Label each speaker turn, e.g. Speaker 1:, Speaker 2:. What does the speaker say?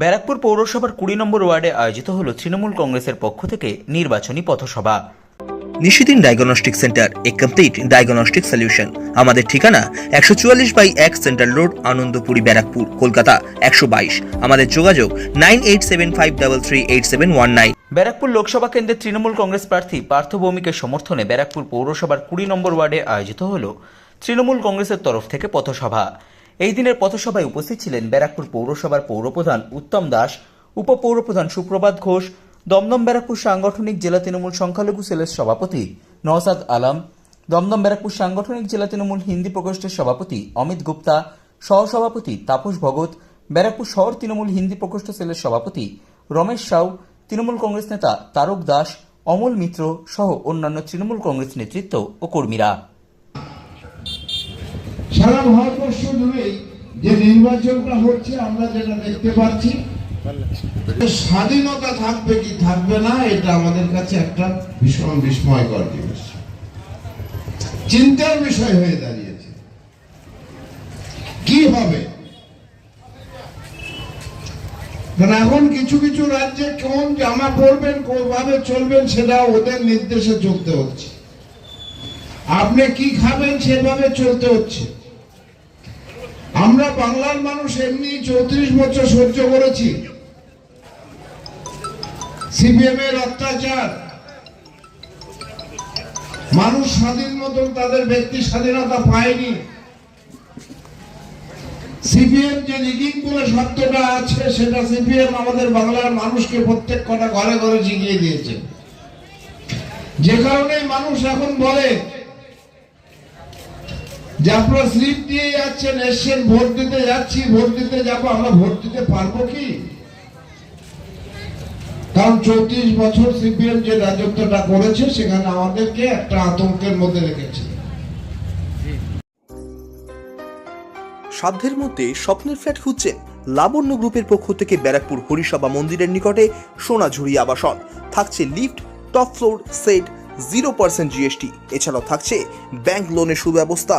Speaker 1: ব্যারাকপুর পৌরসভার কুড়ি নম্বর ওয়ার্ডে আয়োজিত হল তৃণমূল কংগ্রেসের পক্ষ থেকে নির্বাচনী পথসভা।
Speaker 2: Nishidin diagnostic centre a complete diagnostic solution. আমাদের ঠিকানা একশো চুয়াল্লিশ বাই এক সেন্ট্রাল রোড আনন্দপুরি ব্যারাকপুর কলকাতা একশো বাইশ। আমাদের যোগাযোগ nine eight seven five double three eight seven one nine.
Speaker 1: Barrackpore Lok Sabha কেন্দ্রের তৃণমূল কংগ্রেস প্রার্থী পার্থ ভৌমিকের সমর্থনে ব্যারাকপুর পৌরসভার কুড়ি নম্বর ওয়ার্ডে আয়োজিত হল তৃণমূল কংগ্রেসের তরফ থেকে পথসভা। এই দিনের পথসভায় উপস্থিত ছিলেন ব্যারাকপুর পৌরসভার পৌরপ্রধান উত্তম দাস, উপপৌরপ্রধান সুপ্রভাত ঘোষ, দমদম ব্যারাকপুর সাংগঠনিক জেলা তৃণমূল সংখ্যালঘু সেলের সভাপতি নওসাদ আলম, দমদম ব্যারাকপুর সাংগঠনিক জেলা তৃণমূল হিন্দি প্রকোষ্ঠের সভাপতি অমিত গুপ্তা, সহসভাপতি তাপস ভগত, ব্যারাকপুর শহর তৃণমূল হিন্দি প্রকোষ্ঠ সেলের সভাপতি রমেশ সাউ, তৃণমূল কংগ্রেস নেতা তারক দাস, অমল মিত্র সহ অন্যান্য তৃণমূল কংগ্রেস নেতৃত্ব ও কর্মীরা।
Speaker 3: সারা ভারতবর্ষ জুড়েই যে নির্বাচনটা হচ্ছে, আমরা যেটা দেখতে পাচ্ছি স্বাধীনতা থাকবে কি থাকবে না, এটা আমাদের কাছে একটা ভীষণ বিস্ময়কর জিনিস। চিন্তার বিষয় হয়ে দাঁড়িয়েছে। কি হবে? এখন কিছু কিছু রাজ্যে কোন জামা পরবেন, কোনভাবে চলবেন, সেটা ওদের নির্দেশে চলতে হচ্ছে। আপনি কি খাবেন, সেভাবে চলতে হচ্ছে। আমরা বাংলার মানুষ এমনি চৌত্রিশ বছর সহ্য করেছি। সিপিএম এর অত্যাচার। মানুষ স্বাধীন মতন তাদের ব্যক্তি স্বাধীনতা পায়নি। সিপিএম যে রিগিং বলে শব্দটা আছে, সেটা সিপিএম আমাদের বাংলার মানুষকে প্রত্যেক কটা ঘরে ঘরে জিগিয়ে দিয়েছে। যে কারণে মানুষ এখন বলে যে স্লিপ দিয়ে যাচ্ছেন এসছেন ভোট দিতে যাচ্ছি, ভোট দিতে যাব, আমরা ভোট দিতে পারব কি? কারণ চৌত্রিশ বছর সিপিএম যে রাজত্বটা করেছে, সেখানে আমাদেরকে একটা আতঙ্কের মধ্যে রেখেছে।
Speaker 2: সাধ্যের মধ্যে স্বপ্নের ফ্ল্যাট খুঁজছেন লাবণ্য গ্রুপের পক্ষ থেকে ব্যারাকপুর হরিসভা মন্দিরের নিকটে সোনাঝুরি আবাসন। থাকছে lift, top floor, set zero percent GST এছাড়াও থাকছে ব্যাংক লোনের সুব্যবস্থা।